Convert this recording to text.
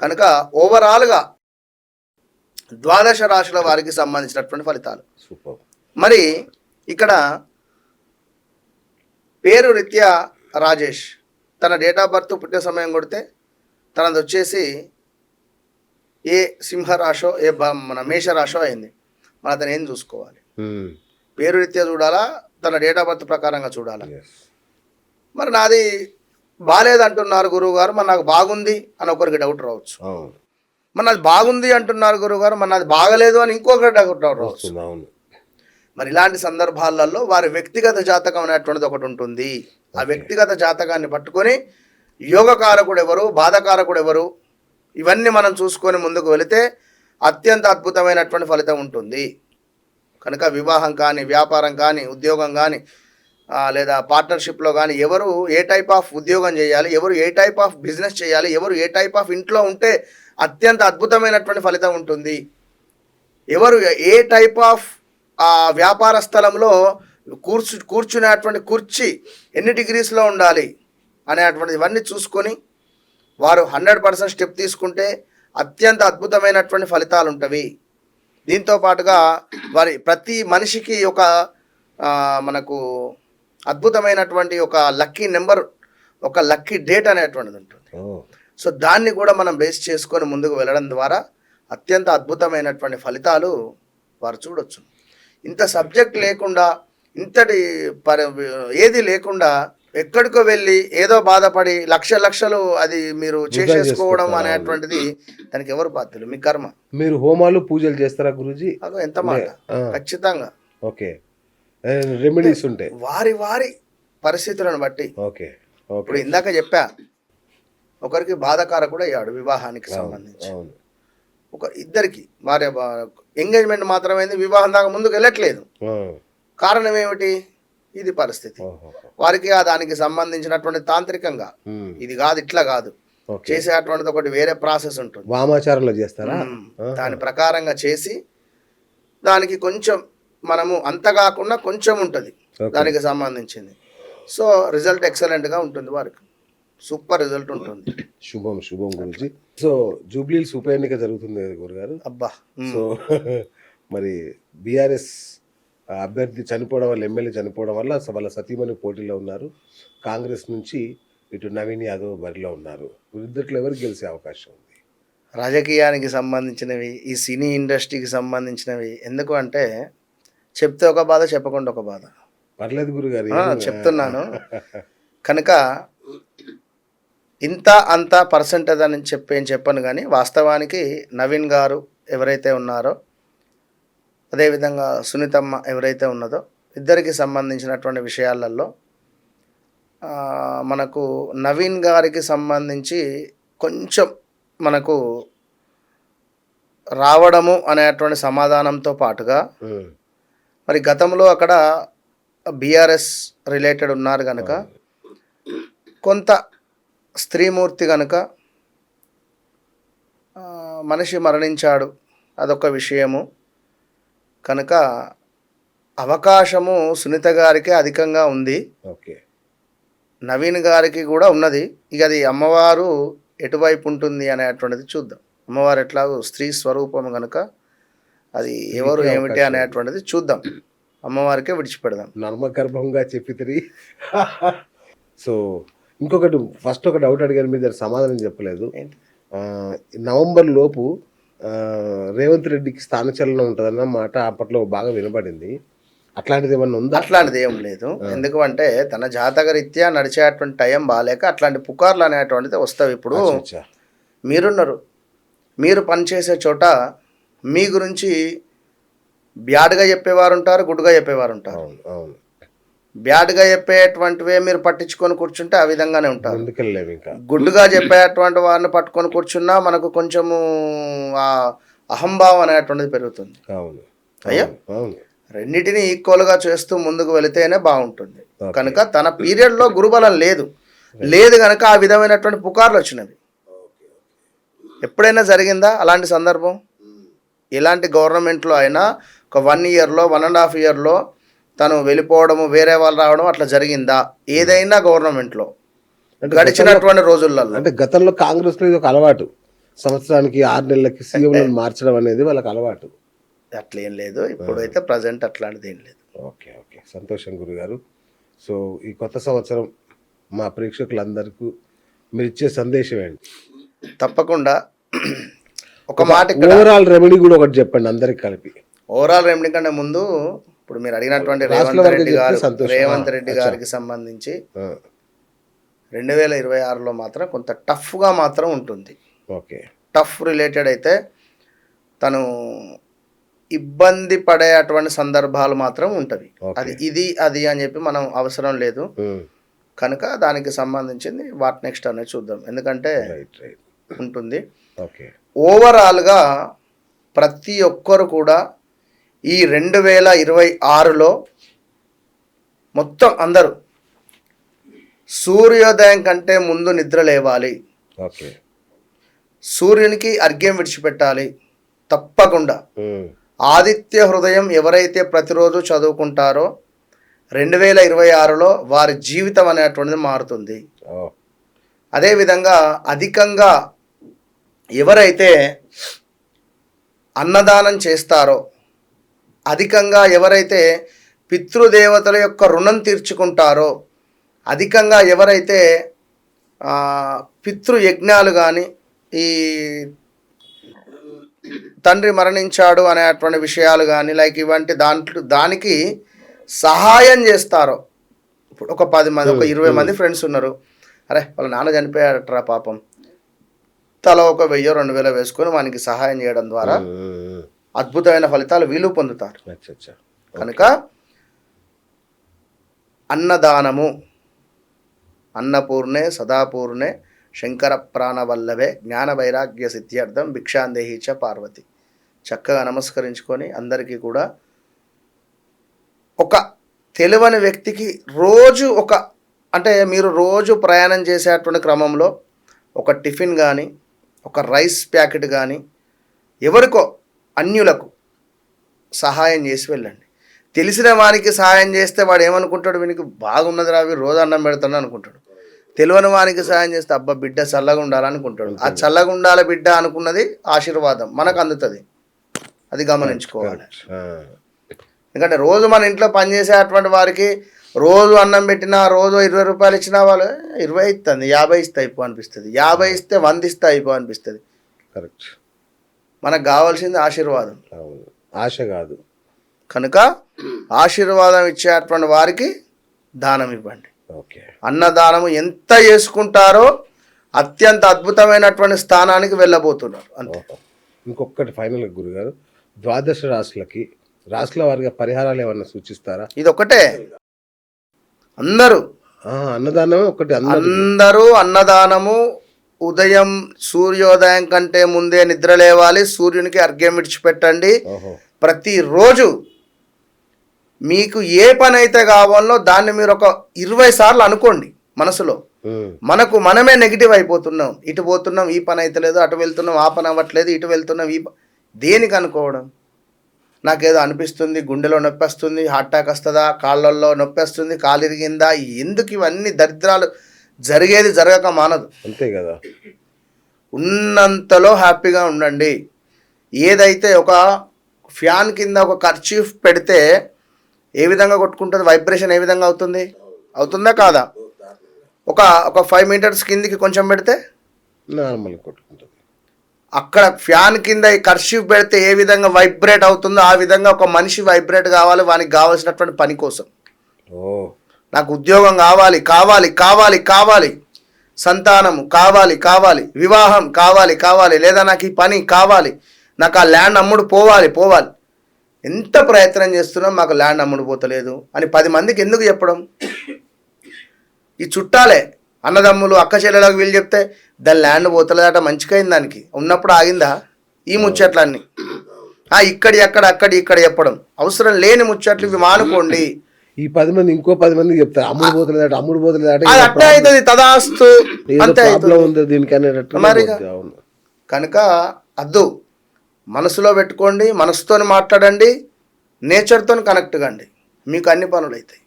కనుక ఓవరాల్గా ద్వాదశ రాశుల వారికి సంబంధించినటువంటి ఫలితాలు. మరి ఇక్కడ పేరు రీత్యా రాజేష్. తన డేట్ ఆఫ్ బర్త్ పుట్టిన సమయం కొడితే తనది వచ్చేసి ఏ సింహరాశో ఏ మన మేషరాశో అయింది. మన అతను ఏం చూసుకోవాలి? పేరు రీత్యా చూడాలా? తన డేట్ ఆఫ్ బర్త్ ప్రకారంగా చూడాలా? మరి నాది బాగాలేదు అంటున్నారు గురువు గారు మరి నాకు బాగుంది అని ఒకరికి డౌట్ రావచ్చు. మరి నాది బాగుంది అంటున్నారు గురువు గారు మరి నాది బాగలేదు అని ఇంకొకరి డౌట్ రావచ్చు. మరి ఇలాంటి సందర్భాలలో వారి వ్యక్తిగత జాతకం అనేటువంటిది ఒకటి ఉంటుంది. ఆ వ్యక్తిగత జాతకాన్ని పట్టుకొని యోగకారకుడు ఎవరు బాధకారకుడు ఎవరు ఇవన్నీ మనం చూసుకొని ముందుకు వెళితే అత్యంత అద్భుతమైనటువంటి ఫలితం ఉంటుంది. కనుక వివాహం కానీ వ్యాపారం కానీ ఉద్యోగం కానీ లేదా పార్ట్నర్షిప్లో కానీ ఎవరు ఏ టైప్ ఆఫ్ ఉద్యోగం చేయాలి ఎవరు ఏ టైప్ ఆఫ్ బిజినెస్ చేయాలి ఎవరు ఏ టైప్ ఆఫ్ ఇంట్లో ఉంటే అత్యంత అద్భుతమైనటువంటి ఫలితం ఉంటుంది. ఎవరు ఏ టైప్ ఆఫ్ ఆ వ్యాపార స్థలంలో కూర్చు కూర్చునేటువంటి కుర్చీ ఎన్ని డిగ్రీస్లో ఉండాలి అనేటువంటి ఇవన్నీ చూసుకొని వారు హండ్రెడ్ పర్సెంట్ స్టెప్ తీసుకుంటే అత్యంత అద్భుతమైనటువంటి ఫలితాలు ఉంటవి. దీంతో పాటుగా వారి ప్రతి మనిషికి ఒక మనకు అద్భుతమైనటువంటి ఒక లక్కీ నెంబర్ ఒక లక్కీ డేట్ అనేటువంటిది ఉంటుంది. సో దాన్ని కూడా మనం బేస్ చేసుకొని ముందుకు వెళ్ళడం ద్వారా అత్యంత అద్భుతమైనటువంటి ఫలితాలు వారు చూడొచ్చు. ఇంత సబ్జెక్ట్ లేకుండా ఇంతటి పరి ఏది లేకుండా ఎక్కడికో వెళ్ళి ఏదో బాధపడి లక్ష లక్షలు అది మీరు చేసేసుకోవడం. అనేటువంటిది దానికి ఎవరు బాధ్యులు? మీ కర్మ. మీరు హోమాలు పూజలు చేస్తారా గురుజీ? అదో ఎంత మాట. ఖచ్చితంగా. ఓకే. రెమెడీస్ ఉంటాయి. వారి వారి పరిస్థితులను బట్టి. ఓకే ఇప్పుడు ఇందాక చెప్పా ఒకరికి బాధకారకుడు అయ్యాడు వివాహానికి సంబంధించి. ఒక ఇద్దరికి భార్య ఎంగేజ్మెంట్ మాత్రమైంది వివాహం దాకా ముందుకు వెళ్ళట్లేదు. కారణం ఏమిటి? ఇది పరిస్థితి. వారికి ఆ దానికి సంబంధించినటువంటి తాంత్రికంగా ఇది కాదు ఇట్లా కాదు. చేసేటువంటిది ఒకటి వేరే ప్రాసెస్ ఉంటుంది. వామాచారంలో చేస్తారా. దాని ప్రకారంగా చేసి దానికి కొంచెం మనము అంత కాకుండా కొంచెం ఉంటుంది. దానికి సంబంధించింది. సో రిజల్ట్ ఎక్సలెంట్గా ఉంటుంది వారికి. సూపర్ రిజల్ట్ ఉంటుంది. శుభం శుభం గురించి సో జూబ్లీల్స్ ఉప ఎన్నిక జరుగుతుంది గురుగారు. అబ్బా. సో మరి బీఆర్ఎస్ అభ్యర్థి చనిపోవడం వల్ల ఎమ్మెల్యే చనిపోవడం వల్ల వాళ్ళ సతీమణి పోటీలో ఉన్నారు. కాంగ్రెస్ నుంచి ఇటు నవీన్ యాదవ్ బరిలో ఉన్నారు. వీరిద్దరిలో ఎవరికి గెలిచే అవకాశం ఉంది? రాజకీయానికి సంబంధించినవి ఈ సినీ ఇండస్ట్రీకి సంబంధించినవి ఎందుకు అంటే చెప్తే ఒక బాధ చెప్పకుండా ఒక బాధ. పర్లేదు గురుగారు చెప్తున్నాను. కనుక ఇంత అంత పర్సెంటేజ్ అని చెప్పి ఏం చెప్పను కానీ వాస్తవానికి నవీన్ గారు ఎవరైతే ఉన్నారో అదేవిధంగా సునీతమ్మ ఎవరైతే ఉన్నదో ఇద్దరికి సంబంధించినటువంటి విషయాలలో మనకు నవీన్ గారికి సంబంధించి కొంచెం మనకు రావడము అనేటువంటి సమాధానంతో పాటుగా మరి గతంలో అక్కడ బీఆర్ఎస్ రిలేటెడ్ ఉన్నారు కనుక కొంత స్త్రీమూర్తి కనుక మనిషి మరణించాడు అదొక విషయము. కనుక అవకాశము సునీత గారికి అధికంగా ఉంది. ఓకే. నవీన్ గారికి కూడా ఉన్నది. ఇక అది అమ్మవారు ఎటువైపు ఉంటుంది అనేటువంటిది చూద్దాం. అమ్మవారు ఎట్లాగో స్త్రీ స్వరూపం కనుక అది ఎవరు ఏమిటి అనేటువంటిది చూద్దాం. అమ్మవారికే విడిచిపెడదాం. నర్మగర్భంగా చెప్పితిరి. సో ఇంకొకటి ఫస్ట్ ఒక డౌట్ అడిగాను మీరు దానికి సమాధానం చెప్పలేదు. నవంబర్ లోపు రేవంత్ రెడ్డికి స్థానచలనం ఉంటుందన్న మాట అప్పట్లో బాగా వినబడింది. అట్లాంటిది ఏమన్నా ఉందా? అట్లాంటిది ఏం లేదు. ఎందుకంటే తన జాతక రీత్యా నడిచేటువంటి టైం బాగాలేక అట్లాంటి పుకార్లు అనేటువంటిది వస్తాయి. ఇప్పుడు. మీరున్నారు. మీరు పనిచేసే చోట మీ గురించి బ్యాడ్గా చెప్పేవారు ఉంటారు గుడ్గా చెప్పేవారు ఉంటారు అవును. బ్యాడ్గా చెప్పేటువంటివే మీరు పట్టించుకొని కూర్చుంటే ఆ విధంగానే ఉంటారు. గుడ్డుగా చెప్పేటువంటి వారిని పట్టుకొని కూర్చున్నా మనకు కొంచెము ఆ అహంభావం అనేటువంటిది పెరుగుతుంది. అవును అయ్యా? రెండింటిని ఈక్వల్గా చేస్తూ ముందుకు వెళితేనే బాగుంటుంది. కనుక తన పీరియడ్లో గురుబలం లేదు. లేదు కనుక ఆ విధమైనటువంటి పుకార్లు వచ్చినవి. ఎప్పుడైనా జరిగిందా అలాంటి సందర్భం? ఇలాంటి గవర్నమెంట్లో అయినా ఒక వన్ ఇయర్లో వన్ అండ్ హాఫ్ ఇయర్లో తను వెళ్ళిపోవడము వేరే వాళ్ళు రావడం అట్లా జరిగిందా? ఏదైనా గవర్నమెంట్లో గడిచినటువంటి రోజులలో. అంటే గతంలో కాంగ్రెస్ ఇది ఒక అలవాటు. సంవత్సరానికి ఆరు నెలలకి సీఎంలను మార్చడం అనేది వాళ్ళకి అలవాటు. అట్లేం లేదు. ఇప్పుడైతే ప్రజెంట్ అట్లాంటిది ఏం లేదు. Okay okay. సంతోషం గురుగారు. సో ఈ కొత్త సంవత్సరం మా ప్రేక్షకులందరికీ మీరు ఇచ్చే సందేశం ఏంటి? తప్పకుండా ఒక మాట ఇక్కడ. ఓవరాల్ రెమెడీ కూడా ఒకటి చెప్పండి అందరికి కలిపి. ఓవరాల్ రెమెడీ కంటే ముందు ఇప్పుడు మీరు అడిగినటువంటి రేవంత్ రెడ్డి గారు. రేవంత్ రెడ్డి. గారికి సంబంధించి రెండు వేల ఇరవై ఆరులో మాత్రం కొంత టఫ్గా మాత్రం ఉంటుంది. ఓకే. టఫ్ రిలేటెడ్ అయితే తను ఇబ్బంది పడే అటువంటి సందర్భాలు మాత్రం ఉంటవి. Okay. అది ఇది అది అని చెప్పి మనం అవసరం లేదు. కనుక దానికి సంబంధించింది వాట్ నెక్స్ట్ అనేది చూద్దాం. ఎందుకంటే ఉంటుంది. ఓకే. ఓవరాల్గా ప్రతి ఒక్కరు కూడా ఈ రెండు వేల ఇరవై ఆరులో మొత్తం అందరూ సూర్యోదయం కంటే ముందు నిద్ర లేవాలి. ఓకే. సూర్యునికి అర్ఘ్యం విడిచిపెట్టాలి. తప్పకుండా. ఆదిత్య హృదయం ఎవరైతే ప్రతిరోజు చదువుకుంటారో రెండు వేల ఇరవై ఆరులో వారి జీవితం అనేటువంటిది మారుతుంది. అదేవిధంగా అధికంగా ఎవరైతే అన్నదానం చేస్తారో అధికంగా ఎవరైతే పితృదేవతల యొక్క రుణం తీర్చుకుంటారో అధికంగా ఎవరైతే పితృయజ్ఞాలు కానీ ఈ తండ్రి మరణించాడు అనేటువంటి విషయాలు కానీ లైక్ ఇవంటి దాంట్లో దానికి సహాయం చేస్తారో. ఇప్పుడు ఒక పది మంది ఒక ఇరవై మంది ఫ్రెండ్స్ ఉన్నారు. అరే వాళ్ళ నాన్న చనిపోయాడట్రా పాపం. తల ఒక వెయ్యో రెండు వేల వేసుకొని వానికి సహాయం చేయడం ద్వారా అద్భుతమైన ఫలితాలు వీళ్ళు పొందుతారు. కనుక అన్నదానము అన్నపూర్ణే సదాపూర్ణే శంకర ప్రాణవల్లభే జ్ఞాన వైరాగ్య సిద్ధ్యర్థం భిక్షాందేహి చ పార్వతి. చక్కగా నమస్కరించుకొని అందరికీ కూడా ఒక తెలియని వ్యక్తికి రోజు ఒక అంటే మీరు రోజు ప్రయాణం చేసేటువంటి క్రమంలో ఒక టిఫిన్ కానీ ఒక రైస్ ప్యాకెట్ కానీ ఎవరికో అన్యులకు సహాయం చేసి వెళ్ళండి. తెలిసిన వానికి సహాయం చేస్తే వాడు ఏమనుకుంటాడు? వీనికి బాగున్నది రావి రోజు అన్నం పెడతాను అనుకుంటాడు. తెలియని వానికి సహాయం చేస్తే అబ్బా బిడ్డ చల్లగా ఉండాలనుకుంటాడు ఆ చల్లగా ఉండాలి బిడ్డ అనుకున్నది ఆశీర్వాదం మనకు అందుతుంది. అది గమనించుకోవాలి. ఎందుకంటే రోజు మన ఇంట్లో పనిచేసేటువంటి వారికి రోజు అన్నం పెట్టినా రోజు ఇరవై రూపాయలు ఇచ్చినా వాళ్ళు ఇరవై ఇస్తుంది యాభై ఇస్తే అయిపో అనిపిస్తుంది. యాభై ఇస్తే వంద ఇస్తే అయిపో అనిపిస్తుంది. కరెక్ట్. మనకు కావాల్సింది ఆశీర్వాదం. ఆశ కాదు. కనుక ఆశీర్వాదం ఇచ్చేటువంటి వారికి దానం ఇవ్వండి. ఓకే. అన్నదానము ఎంత చేసుకుంటారో అత్యంత అద్భుతమైనటువంటి స్థానానికి వెళ్ళబోతున్నారు. అంతే. ఇంకొకటి ఫైనల్ గురుగారు ద్వాదశ రాశులకి రాశుల వారిగా పరిహారాలు ఏమన్నా సూచిస్తారా? ఇది ఒకటే అందరూ. ఆ, అన్నదానమే ఒకటి అందరు అన్నదానము ఉదయం సూర్యోదయం కంటే ముందే నిద్ర లేవాలి సూర్యునికి అర్ఘ్యం విడిచిపెట్టండి. ప్రతిరోజు మీకు ఏ పని అయితే కావాలో దాన్ని మీరు ఒక ఇరవై సార్లు అనుకోండి మనసులో. మనకు మనమే నెగిటివ్ అయిపోతున్నాం. ఇటు పోతున్నాం ఈ పని అయితలేదు అటు వెళ్తున్నాం ఆ పని అవ్వట్లేదు ఇటు వెళ్తున్నాం ఈ దేనికి అనుకోవడం? నాకేదో అనిపిస్తుంది గుండెలో నొప్పి వస్తుంది హార్ట్ అటాక్ వస్తుందా కాళ్ళల్లో నొప్పి వస్తుంది కాలు ఇరిగిందా ఎందుకు ఇవన్నీ దరిద్రాలు జరిగేది జరగక మానదు. అంతే కదా. ఉన్నంతలో హ్యాపీగా ఉండండి. ఏదైతే ఒక ఫ్యాన్ కింద ఒక కర్చీఫ్ పెడితే ఏ విధంగా కొట్టుకుంటుంది? వైబ్రేషన్ ఏ విధంగా అవుతుంది? అవుతుందా కాదా? ఒక ఒక ఫైవ్ మీటర్స్ కిందికి కొంచెం పెడితే? నార్మల్ కొట్టుకుంటుంది. అక్కడ ఫ్యాన్ కింద ఈ పెడితే ఏ విధంగా వైబ్రేట్ అవుతుందో ఆ విధంగా ఒక మనిషి వైబ్రేట్ కావాలి వానికి కావాల్సినటువంటి పని కోసం. ఓ. నాకు ఉద్యోగం కావాలి కావాలి కావాలి కావాలి. సంతానము కావాలి కావాలి. వివాహం కావాలి కావాలి. లేదా నాకు ఈ పని కావాలి. నాకు ఆ ల్యాండ్ అమ్ముడు పోవాలి పోవాలి. ఎంత ప్రయత్నం చేస్తున్నాం మాకు ల్యాండ్ అమ్ముడు పోతలేదు అని పది మందికి ఎందుకు చెప్పడం? ఈ చుట్టాలే అన్నదమ్ములు అక్క చెల్లెలకు వీళ్ళు చెప్తే దాని ల్యాండ్ పోతలేదట మంచిగా దానికి. ఉన్నప్పుడు ఆగిందా? ఈ ముచ్చట్లన్నీ. ఆ ఇక్కడి అక్కడ అక్కడి ఇక్కడ చెప్పడం. అవసరం లేని ముచ్చట్లు ఇవి మానుకోండి. ఈ పది మంది ఇంకో పది మందికి చెప్తారు అమ్ముడు పోతలేదట అమ్ముడు పోతలేదట అట్టే అవుతుంది తదాస్తు. అంతే ఉంది దీనికి కనుక అద్దు మనసులో పెట్టుకోండి మనసుతో మాట్లాడండి నేచర్తో కనెక్ట్ కండి. మీకు అన్ని పనులు అవుతాయి